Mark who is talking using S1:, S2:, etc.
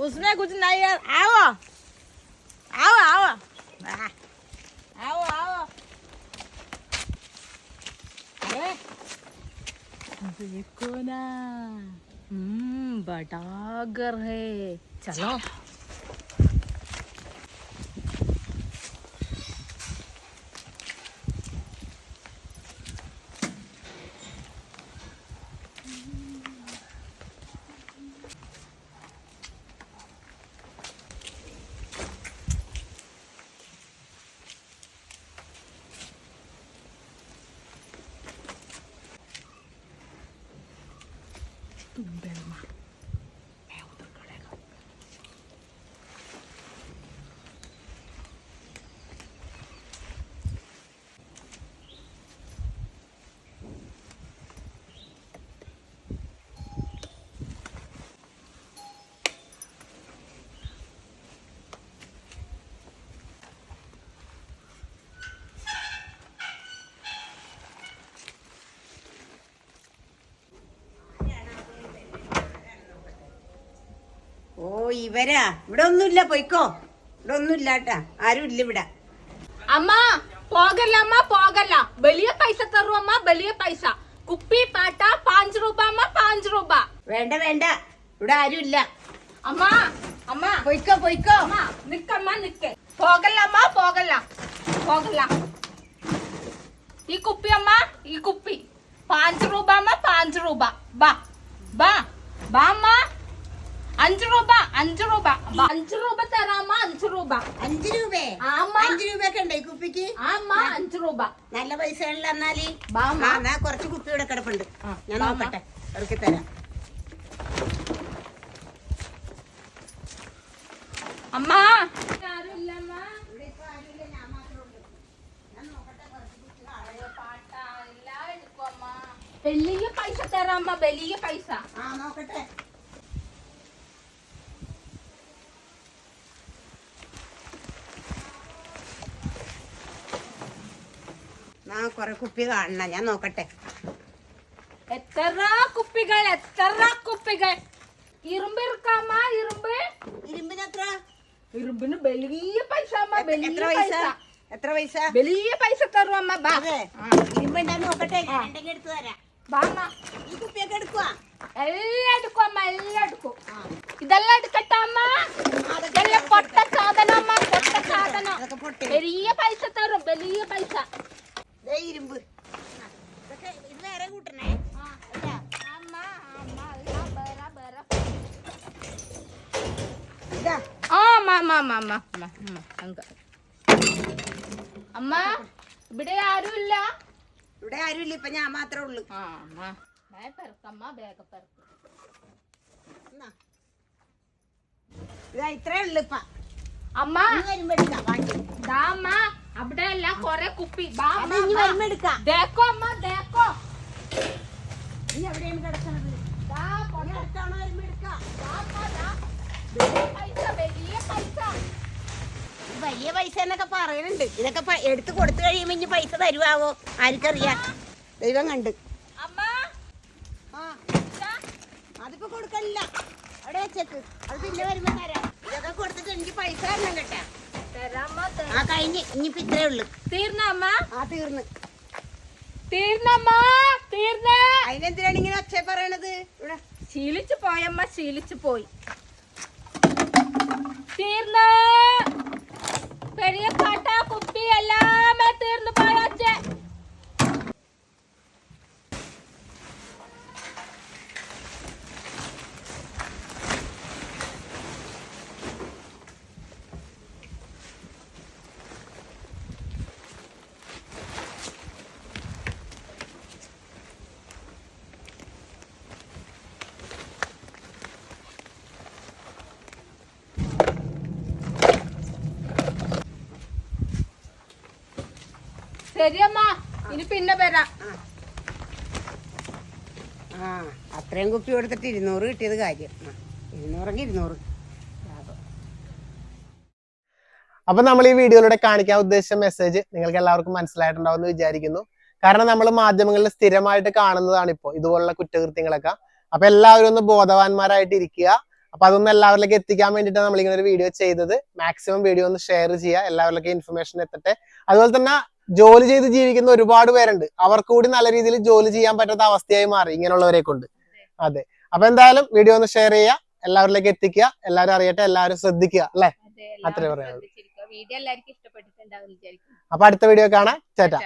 S1: उसमें कुछ नहीं है। आओ। आओ आओ। आओ आओ। देखो ना। हम्म बड़ा 不能了吗
S2: ഓ ഇവരാ. ഇവിടെ ഒന്നുമില്ല പോയിക്കോ. ഇവിടെ ഒന്നുമില്ല കേട്ടാ. ആരും ഇല്ല ഇവിടെ.
S1: അമ്മ പോകല്ല അമ്മ പോകല്ല. വലിയ പൈസ തരും അമ്മ വലിയ പൈസ. കുപ്പി പാട്ട പാഞ്ച് രൂപ അമ്മ പാഞ്ച് രൂപ.
S2: വേണ്ട വേണ്ട. ഇവിടെ ആരും ഇല്ല.
S1: അമ്മ അമ്മ.
S2: പോയിക്കോ പോയിക്കോ.
S1: അമ്മ നിക്കമ്മ നിക്ക്. പോകല്ല അമ്മ പോകല്ല. പോകല്ല. ഈ കുപ്പി അമ്മ ഈ കുപ്പി. പാഞ്ച് രൂപ അമ്മ പാഞ്ച് രൂപ. ബാ ബാ ബാ അമ്മ. അഞ്ച് രൂപ അഞ്ചു രൂപ. അഞ്ചു രൂപ തരാമ അഞ്ച് രൂപ.
S2: അഞ്ചു രൂപേ?
S1: ആമ്മ.
S2: അഞ്ചു രൂപയൊക്കെ ഉണ്ടേ കുപ്പിക്ക്?
S1: ആമ്മ അഞ്ചു രൂപ.
S2: നല്ല പൈസ എന്നാൽ. എന്നാ കുറച്ച് കുപ്പി ഇവിടെ കിടപ്പുണ്ട്. ഞാൻ. നോക്കട്ടെ. ഇറക്കി തരാം.
S1: അമ്മ. വലിയ പൈസ തരാമ്മ വലിയ പൈസ.
S2: ആ നോക്കട്ടെ. ആ കുറെ കുപ്പി കാണണം. ഞാൻ നോക്കട്ടെ.
S1: എത്ര കുപ്പികൾ? എത്ര കുപ്പികൾ? ഇരുമ്പ് ഇരിക്കാമ്മ ഇരുമ്പ്.
S2: ഇരുമ്പിനെത്ര?
S1: ഇരുമ്പിന് വലിയ പൈസ അമ്മ വലിയ
S2: പൈസ. എത്ര പൈസ?
S1: വലിയ പൈസ തരും അമ്മ? ബാ.
S2: ഇരുമ്പുണ്ടാ നോക്കട്ടെ. എടുത്തു തരാം.
S1: ബാ
S2: ഈ കുപ്പിയൊക്കെ എടുക്കുക
S1: എല്ലാം എടുക്കും അമ്മ എല്ലാം എടുക്കും ഇതെല്ലാം എടുക്കട്ടെ അമ്മ ഇതെല്ലാം പൊട്ട സാധനം അമ്മ പൊട്ട സാധനം
S2: അതൊക്കെ പൊട്ടി
S1: വലിയ പൈസ തരും വലിയ പൈസ
S2: ദേ ഇരുമ്പ്. ഇതൊക്കെ ഇത് വേറെ കൂട്ടണേ?
S1: അമ്മ അമ്മ എല്ലാം ബറ ബറ
S2: ഇതാ.
S1: ആ അമ്മ അമ്മ അമ്മ അമ്മ അമ്മ അമ്മ അങ്ങ്. അമ്മ ഇവിടെ
S2: ഇവിടെ ആരുമില്ല ഇപ്പൊ ഞാൻ മാത്രമേ ഉള്ളൂ.
S1: ആ അമ്മ. പെറുക്കമ്മ വേഗ പെറുക്ക്.
S2: ഇതാ ഇത്രേ ഉള്ളു ഇപ്പൊ.
S1: അമ്മ.
S2: ഇനി വരുമ്പോ എടുക്കാം
S1: ദാ അമ്മ. അവിടെ അല്ല കൊറേ കുപ്പി. ദേക്കോ അമ്മ ദേക്കോ.
S2: എവിടെയാണ് കിടക്കണത്.
S1: വലിയ പൈസ
S2: എന്നൊക്കെ പറയുന്നുണ്ട് ഇതൊക്കെ എടുത്തു കൊടുത്തു കഴിയുമ്പോ ഇനി പൈസ തരുവാവോ? ആർക്കറിയാം. ദൈവം കണ്ട്. അതിപ്പോ കൊടുക്കണില്ല. അവിടെ വെച്ചേക്ക്. അത് പിന്നെ വരുമ്പോ തരാം. ഇതൊക്കെ കൊടുത്തിട്ട് എനിക്ക് പൈസ തരണം കേട്ടാ. ആ കഴിഞ്ഞ് ഇനിയിപ്പോ ഇത്രേ ഉള്ളു.
S1: തീർന്ന അമ്മ?
S2: ആ തീർന്ന്.
S1: തീർന്നമ്മ തീർന്ന.
S2: അതിനെന്തിനാണ് ഇങ്ങനെ ഒച്ച പറയണത്? ഇവിടെ.
S1: ശീലിച്ചു പോയമ്മ ശീലിച്ചു പോയി. തീർന്ന. പെരിയ പാട്ട കുപ്പി എല്ലാമേ തീർന്നു പോയച്ചേ ശരിയമ്മ ഇനി പിന്നെ വരാം.
S2: ആ. അത്രയും കുപ്പി കൊടുത്തിട്ട് ഇരുന്നൂറ് കിട്ടിയത് കാര്യം. ഇരുന്നൂറെങ്കിൽ ഇരുന്നൂറ്.
S3: അപ്പൊ നമ്മൾ ഈ വീഡിയോയിലൂടെ കാണിക്കാൻ ഉദ്ദേശിച്ച മെസ്സേജ് നിങ്ങൾക്ക് എല്ലാവർക്കും മനസ്സിലായിട്ടുണ്ടാവും എന്ന് വിചാരിക്കുന്നു. കാരണം നമ്മൾ മാധ്യമങ്ങളിൽ സ്ഥിരമായിട്ട് കാണുന്നതാണ് ഇപ്പോൾ ഇതുപോലുള്ള കുറ്റകൃത്യങ്ങളൊക്കെ. അപ്പൊ എല്ലാവരും ഒന്ന് ബോധവാന്മാരായിട്ട് ഇരിക്കുക. അപ്പൊ അതൊന്ന് എല്ലാവരിലേക്ക് എത്തിക്കാൻ വേണ്ടിയിട്ടാണ് നമ്മൾ ഇങ്ങനെ ഒരു വീഡിയോ ചെയ്തത്. മാക്സിമം വീഡിയോ ഒന്ന് ഷെയർ ചെയ്യുക. എല്ലാവരിലേക്കും ഇൻഫർമേഷൻ എത്തട്ടെ. അതുപോലെ തന്നെ ജോലി ചെയ്ത് ജീവിക്കുന്ന ഒരുപാട് പേരുണ്ട്. അവർക്ക് കൂടി നല്ല രീതിയിൽ ജോലി ചെയ്യാൻ പറ്റാത്ത അവസ്ഥയായി മാറി ഇങ്ങനെയുള്ളവരെ കൊണ്ട്. അതെ. അപ്പൊ എന്തായാലും വീഡിയോ ഒന്ന് ഷെയർ ചെയ്യുക എല്ലാവരിലേക്ക് എത്തിക്കുക എല്ലാവരും അറിയട്ടെ എല്ലാവരും ശ്രദ്ധിക്കുക അല്ലെ? അത്രേ പറയാനുള്ളൂ.
S1: വീഡിയോ എല്ലാവർക്കും ഇഷ്ടപ്പെട്ടിട്ടുണ്ടാവും
S3: അപ്പൊ അടുത്ത വീഡിയോ കാണാം. ചേട്ടാ.